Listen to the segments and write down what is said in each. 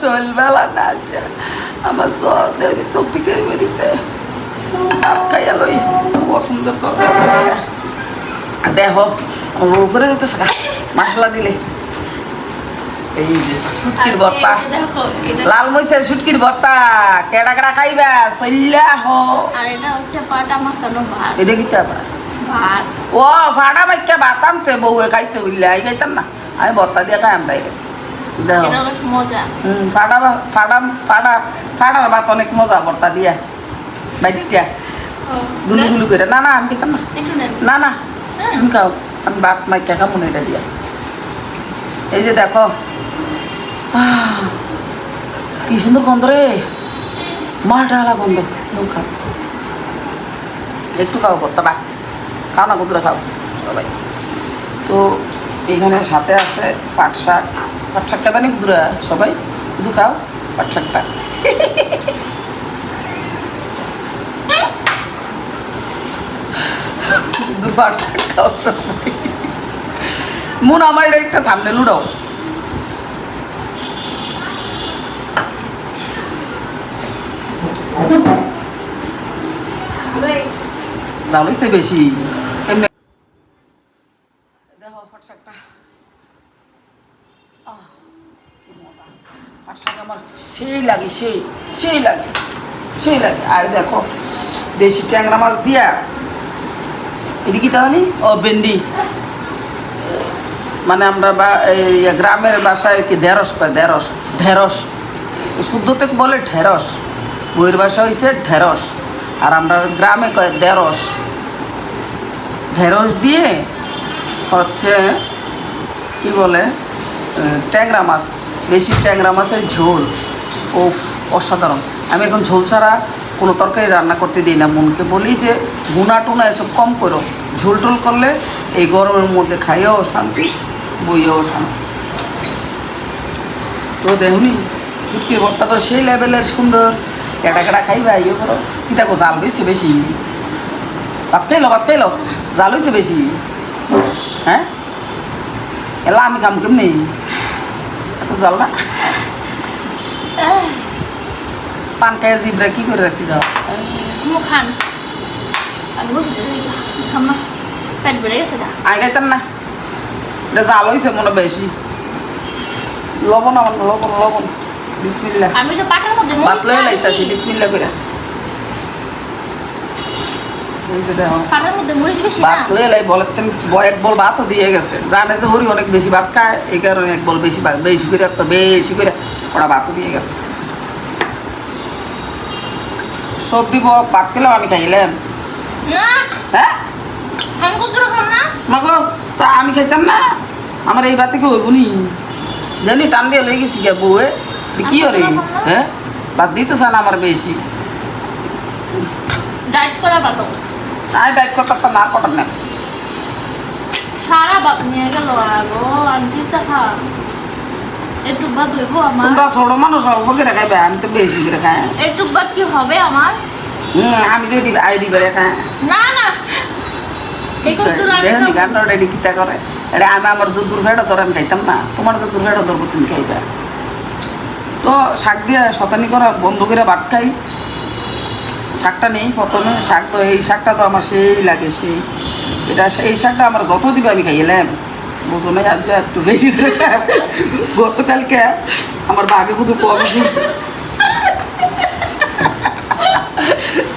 শৈলবেলা না আমার সব দেবী সব টিকে বেরিয়েছে ভাত খাইয়া লই পছন্দ দেহ আমার উপরে যেতেছে মশলা দিলে। এই যে ভর্তা। এটা লাল মরিচের শুটকির ভর্তা। কেডা কেডা খাইবা? চল্লা হো। আর এটা হচ্ছে পাটা মাখানো ভাত। এটা কিতা ভাত। ও ফাড়া বাইকা ভাত আনছে বউয়ে খাইতে বললে আই খাইতাম না। আমি ভর্তা দিয়ে খাই আমরা দেহ। এটা অনেক মজা। হুম ফাড়া ভা- ফাড়া ফাড়া ফাড়ার ভাত অনেক মজা ভর্তা দিয়া। বাইকটা ও, গুলু গুলু করে। না না আমি খেতাম না। না না। হ্যাঁ। তুমি খাও। আমি ভাত মাইকা খাব না এটা দিয়া। এই যে দেখো। কি সুন্দর গন্ধ রে। মা ডালা গন্ধ। তুমি খাও। একটু খাও ভর্তাটা খাও না কুতুরা খাও? সবাই। তো এখানে সাথে আছে পাট শাক। পাট শাক খাবে কুতুরা সবাই? শুধু খাও পাট শাকটা পাট শাক খাও সবাই। মন আমার এটা একটা থামনে লুডাও হইছে বেশি এমনি দেখো পাট শাকটা আহ, কি মজা। পাট শাক আমার সেই লাগে, সেই সেই লাগে সেই লাগে। আর দেখো দেশি ট্যাংরা মাছ দিয়া এদিকে তাহলে? ও, ভেন্ডি। মানে আমরা বা গ্রামের বাসায় কি ঢেঁড়স কয়? ঢেঁড়স। ঢেঁড়স। শুদ্ধ থেকে বলে ঢেঁড়স। বইয়ের ভাষা হয়েছে ঢেঁড়স। আর আমরা গ্রামে কয় ঢেঁড়স। ঢেঁড়স দিয়ে হচ্ছে, কি বলে? ট্যাংরা মাছ। দেশি ট্যাংরা মাছের ঝোল। ও অসাধারণ। আমি এখন ঝোল ছাড়া কোনো তরকারি রান্না করতে দিই না। মনকে বলি যে গুনা টুনা এসব কম করো। ঝোল টোল করলে এই গরমের মধ্যে খাইয়েও শান্তি বইয়েও শান্তি তো দেখুনি, ছুটকির ভর্তা তো সেই লেভেলের সুন্দর। কেটা কেটা খাইবা ইয়ে করো। কি দেখো, জাল বেশি বেশি। ভাত খাইলো ভাত খাইলো। জাল হয়েছে বেশি। হ্যাঁ? এলা আমি কাম কেমনি? এত জাল না। পান খাইয়া জিবরা কি করে রাখছি দাও খান। আমি বলতে খাম পেট বেড়ে গেছে না আই খাইতাম না। এটা জাল হয়েছে মনে বেশি। লবণ আমার লবণ লবণ। বিসমিল্লা আমি যে পাটার মধ্যে লয়ে না? বিসমিল্লা করে দিয়ে গেছে। জানে যে হরি অনেক বেশি ভাত খায় এই কারণে এক বল বেশি ভাত বেশি করে তো বেশি করে ওরা ভাতও দিয়ে গেছে। সব দিব ভাত খেলেও আমি খাইলাম না। হ্যাঁ আমি না? মাগো তা আমি খাইতাম না। আমার এই ভাতে কি হইব নি। জানি টান দিয়ে লই গেছি গিয়া বউয়ে তো কি হরে হ্যাঁ ভাত দিতে চান আমার বেশি ডাইট করা ভালো আই ডাইট করতে না কটার না সারা বাপ নিয়ে গেল আগো আন্টি তা খা। একটু বাদ হইব আমার। তোমরা ছোট মানুষ অল্প করে খাইবে আমি তো বেশি করে খাই। একটু কি হবে আমার? আমি তো আই দিবে খাই। না কত আমি দেখুন খাব। গান রেডি কিতা করে? এটা আমি আমার যদুর ফেটা ধরে আমি খাইতাম না। তোমার যদুর ফেটা ধরবো তুমি খাইবা। তো শাক দিয়ে শতানি করা বন্ধ করে ভাত খাই। শাকটা নেই প্রথমে শাক তো এই শাকটা তো আমার সেই লাগে সেই। এটা এই শাকটা আমার যত দিবে আমি খাইলাম বুঝো না একটু বেশি করে গতকালকে আমার বাঘে শুধু কম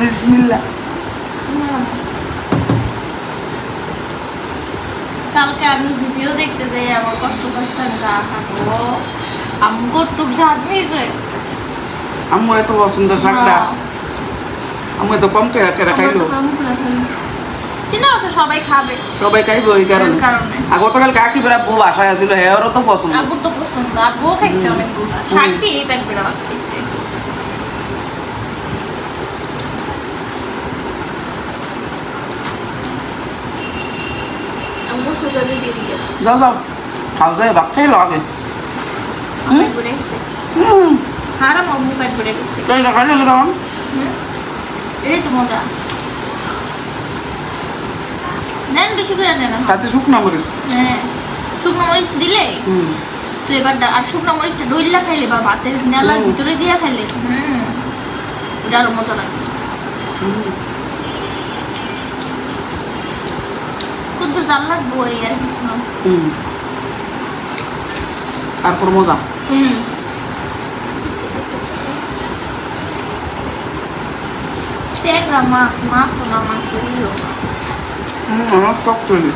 বিসমিল্লা কালকে আমি ভিডিও দেখতে যাই আমার কষ্ট পাচ্ছে আমি গা খাব নিয়েছে? আমার এত পছন্দ শাকটা। আমি তো কম কেরা খাইলো। চিন্তা করছে সবাই খাবে। সবাই খাইবো ওই কারণে। কারণে। আর গতকাল কাকি বেড়া বউ বাসায় আসছিল হেয়ারও তো পছন্দ। আবুর তো পছন্দ। আবুও খাইছে অনেকগুলো শাক দিয়ে পেট বেড়া খাইছে। যাও যাও। খাও যাই ভাত হুম। হারাম আম্মু পেট বেড়ে গেছে। খাইলে এটাই তো মজা। নেন বেশি করে নেন তাতে শুকনো মরিস হ্যাঁ শুকনো মরিচ দিলে? হুম। ফ্লেভারটা আর শুকনো মরিচটা ডইলা খাইলে বা ভাতের নেলার। ভিতরে দিয়ে খাইলে হুম ওটা আরও মজা লাগে। কিন্তু জাল লাগবো এই আর কিছু না হুম। তারপর মজা? হুম। ট্যাংরা মাছ মাছও না মাছেরইও না হুম আমার টক তৈরি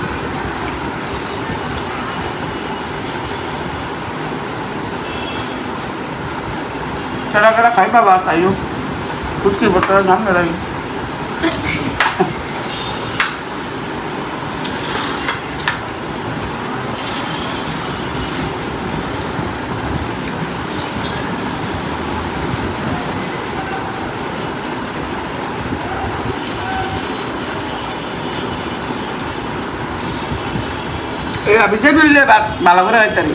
কেডা কেডা খাই বাবা খাইও ফুচকি বটরা দাম অফিসে বুঝলে ভালো করে খাইতারি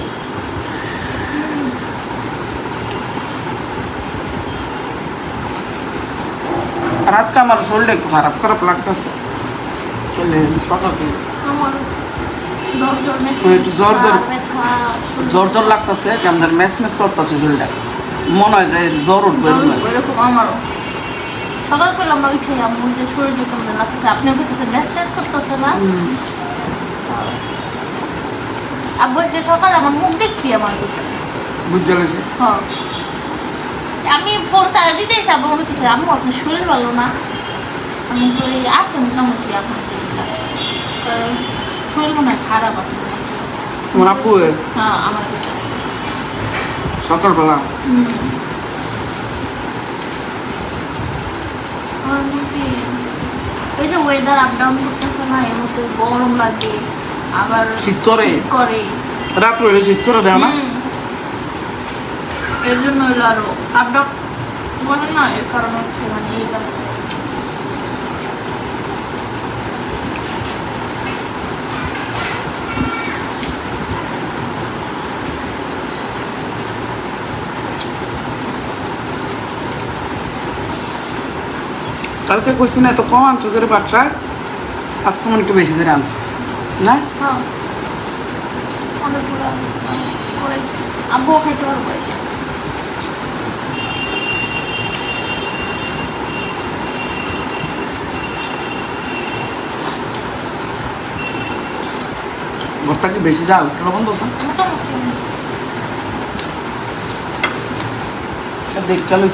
আর আজকে আমার শরীরটা একটু খারাপ খারাপ লাগতেছে তাহলে সকাল একটু জ্বর জ্বর। জ্বর জ্বর লাগতেছে কেমন মেস মেস করতেছে শরীরটা মনে হয় যে জ্বর উঠবে এরকম। আমারও সকাল করে আমরা উঠে আম্মু যে শরীরটা কেমন লাগতেছে। আপনিও করতেছে ব্যাস ব্যাস করতেছে না। আব্বু আজকে সকালে আমার মুখ দেখি আমার করতেছে। বুঝতে গেছে হ্যাঁ। আমি ফোন চালা দিতেছি আব্বু বলতেছে আম্মু আপনার শরীর ভালো না? আমি বলি আছে মোটামুটি আপনার শরীর মনে হয় খারাপ আপনার তোমার আপু হ্যাঁ আমার সকালবেলা? ওই যে ওয়েদার আপ ডাউন করতেছে না এর মধ্যে গরম লাগে। আবার শীত করে। করে। রাত্রে হলে শীত করে দেয় না? এর জন্য হলো আরও আপ ডাউন বলে না এর কারণ হচ্ছে মানে কালকে কইছি না তো কম আনছো করে বাচ্চা। আজকে মনে একটু বেশি করে আনছে। না? হ্যাঁ। আব্বুও খাইতে পারব ভর্তা কি বেশি যাও লবণ দোষা দেখ চলো।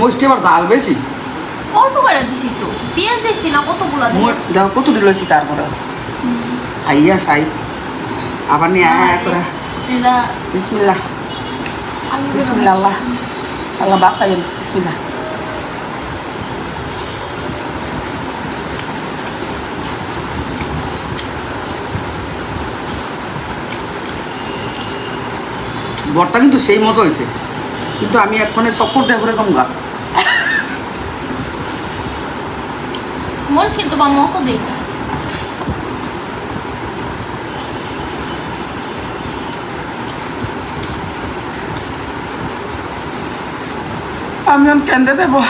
মুষ্টি আবার ঝাল বেশি। অল্প করে দিছি তো পেঁয়াজ দিছি না কতগুলো দেখো কত দিলছি তারপরে খাইয়া খাই আবার নিয়ে আয়া করে। বিসমিল্লাহ। বিসমিল্লাহ আল্লাহ। আল্লাহ বাসাইন বিসমিল্লাহ। বরটা কিন্তু সেই মজা হয়েছে কিন্তু আমি এক্ষণে চক্কর দিয়ে ঘুরে জমগা বা মতো দিই না। আমি কেন্দ্রে দেবো।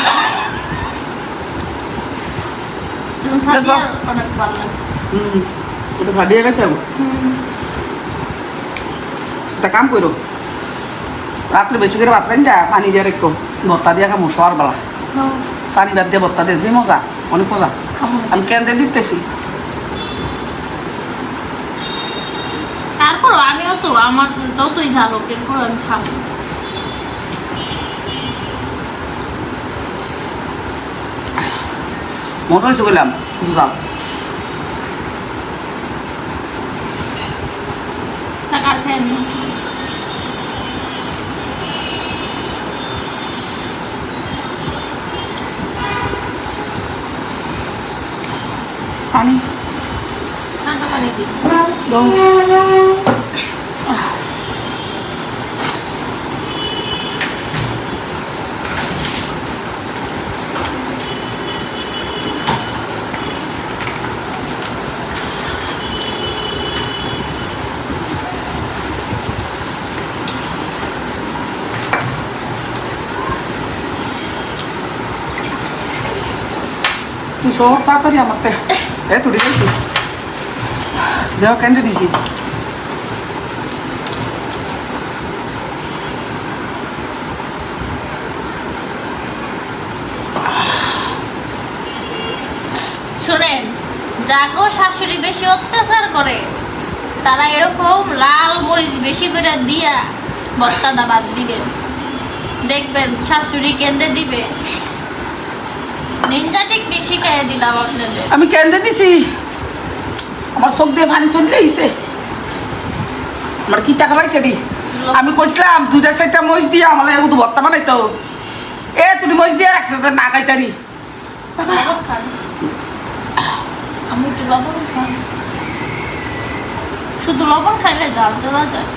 অনেক ভালো হুম ওটা ফাটিয়ে গেছে একটা কাম করো। রাত্রে বেশি করে ভাত রান যা পানি দিয়ে রেখো। ভত্তা দিয়ে খামো শোয়ার বেলা হ্যাঁ, পানি ভাত দিয়ে ভত্তা দিয়ে যে মজা অনেক মজা। আমি কেন্দ্রে দিতেছি? তারপরও আমিও তো আমার যতই ঝাল হোক এরপর আমি খাব। মজা হয়েছে বললাম বুঝলাম। টাকা আর পানি ঠান্ডা পানি দিই দাও তুই শহর তাড়াতাড়ি আমার তে এ তুলি দিছি দেহ কেন্দ্রে দিছি শোনেন জাগো শাশুড়ি বেশি অত্যাচার করে, তারা এরকম লাল মরিচ বেশি করে দিয়া বত্তা দাবাত দিবেন দেখবেন, শাশুড়ি কেন্দ্রে দিবে। দিলাম আপনাদের। আমি কেন্দ্রে দিছি। আমার চোখ দিয়ে পানি চলি গেছে। আমার কি টাকা পাইছে রে আমি কইছিলাম দুইটা চারটা মহিষ দিয়া আমার এগুলো ভর্তা বানাইতো এ তুমি মহিষ দিয়ে রাখছে তো না খাইতারি আমি একটু লবণ খান শুধু লবণ খাইলে জাল চলা যায়।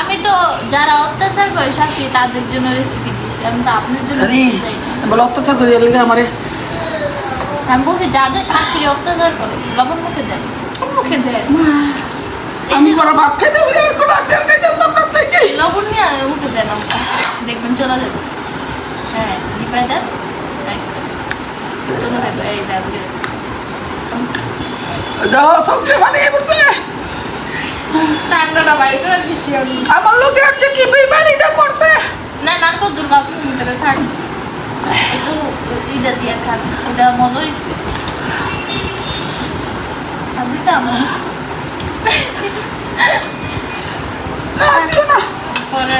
আমি তো যারা অত্যাচার করে শাশুড়ি তাদের জন্য রেসিপি আমি তো আপনার জন্য বলে অত্যাচার করে লেগে আমারে আমি বলছি যাদের শাশুড়ি অত্যাচার করে লবণ মুখে লবণ মুখে দেন এই আমি যে বড় ভাত খেতে বলে আর কোনো আড্ডা খাইতাম না আপনার থেকে। লবণ নিয়ে মুখে দেখবেন চলে যাবে। হ্যাঁ দিপাই দেন। চলে যাবে এই যাবে দেখো চোখ দিয়ে পানি পড়ছে ঠান্ডাটা বাইরে করে দিচ্ছি আমি। আমার লোকে হচ্ছে কি বেমারিটা করছে? না নারকল দুর্গা দেবে খান একটু ইটা দিয়ে খান ওটা মজা হয়েছে পরে।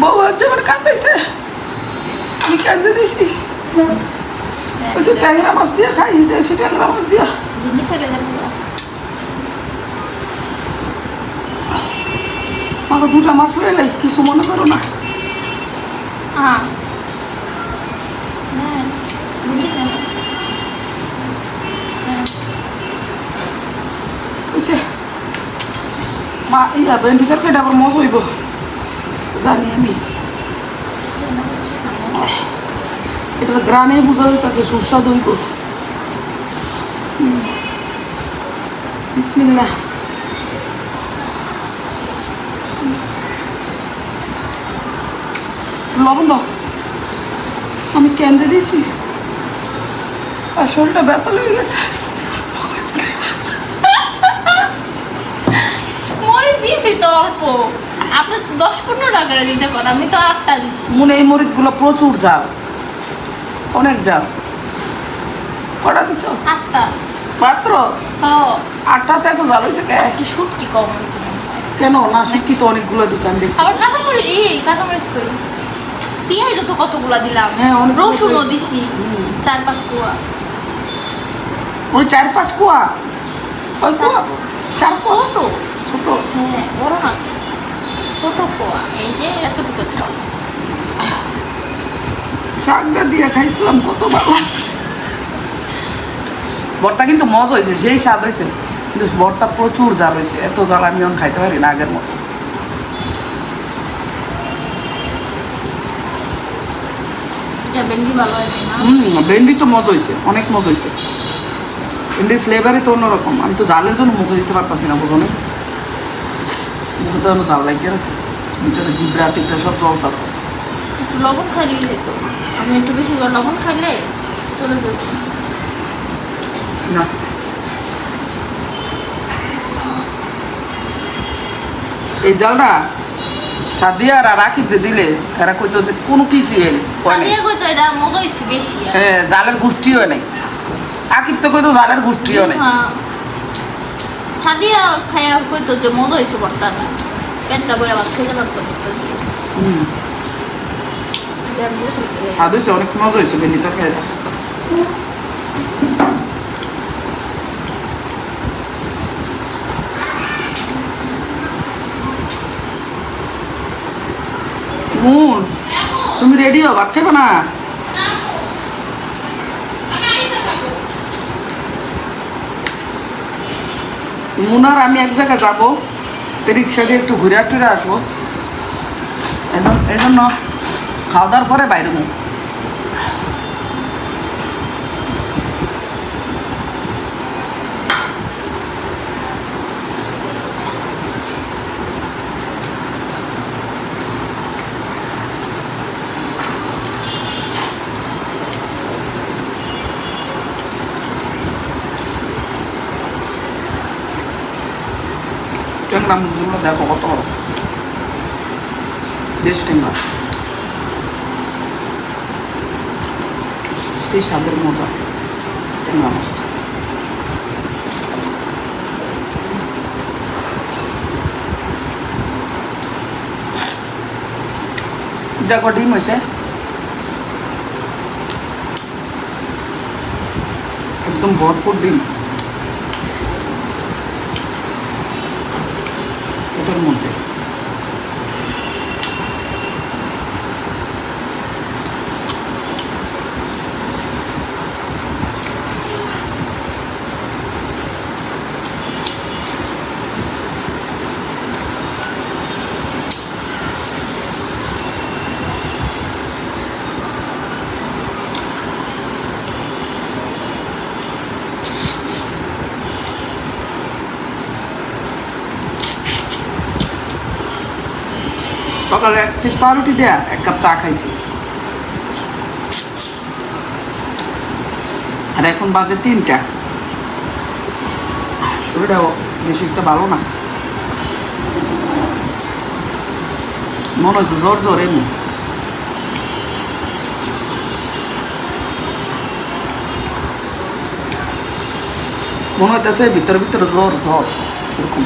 বউ হচ্ছে আমার কান্দাইছে আমি কান্দে দিছি। ওই যে ট্যাংরা মাছ দিয়ে খাই দেশি ট্যাংরা মাছ দিয়া দুধি ছেড়ে দেন তো। দুটা মাছ রইলে কিছু মনে করো না। হ্যাঁ। হ্যাঁ হ্যাঁ। মা ইয়া ভেন্ডি তরকারিটা আবার মজ হইব। জানি আমি। এটা গ্রানে বোঝা যাইতেছে সুস্বাদু হইব। হুম। বিসমিল্লাহ। লবণ দাও। আমি কেন্দ্রে দিয়েছি। আর শরীরটা ব্যথা লেগে গেছে। মরিচ দিয়েছি তো অল্প। আপনি তো দশ পনেরো টাকা দিতে করেন আমি তো আটটা দিছি। মনে এই মরিচগুলো প্রচুর জাল। অনেক জাল। কটা দিছ? আটটা। মাত্র? ও আটটাতে এত জাল হয়েছে কে? কম হয়েছে। কেন? না শুটকি তো অনেকগুলো দিছে আমি দেখছি। আবার কাঁচামরিচ এই কাঁচামরিচ কই? তো কতগুলা দিলাম? হ্যাঁ, রসুনও। দিছি। চার পাঁচ কুয়া। ওই চার পাঁচ কুয়া? ওই কুয়া? চার কুয়া? ছোট। ছোট। হ্যাঁ বড় না। ছোট কুয়া। এই যে এতটুকু দিলাম। শাকটা দিয়ে খাইছিলাম কত ভালো। ভর্তা কিন্তু মজা হয়েছে সেই স্বাদ হয়েছে। কিন্তু ভর্তা প্রচুর জাল হয়েছে। এত জাল আমি এখন খাইতে পারি না আগের মতো এটা ভেন্ডি ভালো হয়নি না হুম ভেন্ডি তো মজা হয়েছে অনেক মজা হয়েছে। ভেন্ডির ফ্লেভারই তো অন্যরকম। আমি তো জালের জন্য মুখে দিতে পারতাছি না বোঝনে মুখে তো জাল লাগিয়ে আছে ভিতরে জিব্রা টিবরা সব জল আছে। একটু লবণ খাইলেই যেত। আমি একটু বেশি লবণ খাইলে চলে যেত। না। এই জালটা সাদিয়া আর রাকিবকে দিলে এরা কইতো যে কোনো হয় নাই। সাদিয়া কই এটা মজা হয়েছে বেশি হ্যাঁ। জালের গোষ্ঠীও নেই। আকিব তো কইতো জালের গোষ্ঠীও নেই। হ্যাঁ। সাদিয়া খাইয়া কই তো যে মজা হয়েছে বর্তাটা পেটটা বইরা ভাত খেতে হুম। অনেক মজা হয়েছে ভেন্ডি তরকারিটা। মুন তুমি রেডি হো ভাত খাবে না মুনার আমি এক জায়গায় যাব। রিক্সা দিয়ে একটু ঘুরে টুরে আসব। এজন- এই জন্য খাওয়া দাওয়ার পরে বাইরে মুরগিগুলো দেখো কত বড় দেশ ট্যাংরা সেই স্বাদের মজা ট্যাংরা মাছটা দেখো ডিম হয়েছে একদম ভরপুর ডিম এটার মধ্যে সকালে এক পাউরুটি দেয়া, এক কাপ চা খাইছি। আর এখন বাজে তিনটা। শরীরটাও বেশি একটা ভালো না। মনে হচ্ছে জ্বর জ্বর এমনি। মনে হইতেছে ভিতরে ভিতরে জ্বর জ্বর, এরকম।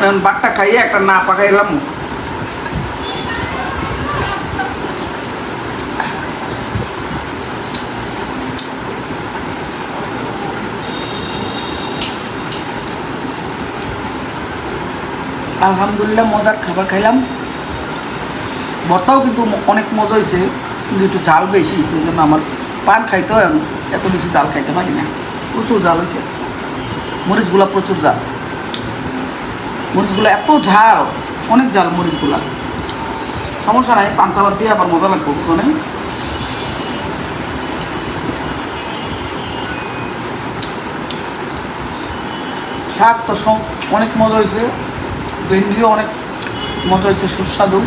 এখন বাটটা খাইয়ে একটা না পাকাইলাম। আলহামদুলিল্লাহ মজার খাবার খাইলাম। ভর্তাও কিন্তু অনেক মজা হয়েছে কিন্তু একটু জাল বেশি হয়েছে জন্য আমার পান খাইতেও এত বেশি জাল খাইতে পারি না। প্রচুর জাল হয়েছে মরিচগুলা প্রচুর জাল মরিচগুলো এত ঝাল, অনেক ঝাল মরিচগুলো। সমস্যা নাই, পান্তা ভাত দিয়ে আবার মজা লাগবে নাই? শাক তো অনেক মজা হয়েছে, ভেন্ডিও অনেক মজা হয়েছে, সুস্বাদু।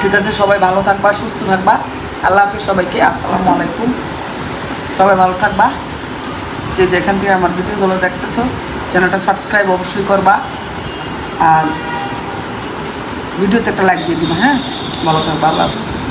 ঠিক আছে, সবাই ভালো থাকবা, সুস্থ থাকবা। আল্লাহ হাফিজ সবাইকে, আসসালামু আলাইকুম। সবাই ভালো থাকবা। যে যেখান থেকে আমার ভিডিওগুলো দেখতেছো চ্যানেলটা সাবস্ক্রাইব অবশ্যই করবা। আর ভিডিওতে একটা লাইক দিয়ে দিবা হ্যাঁ? ভালো থাকবা, আল্লাহ হাফিজ।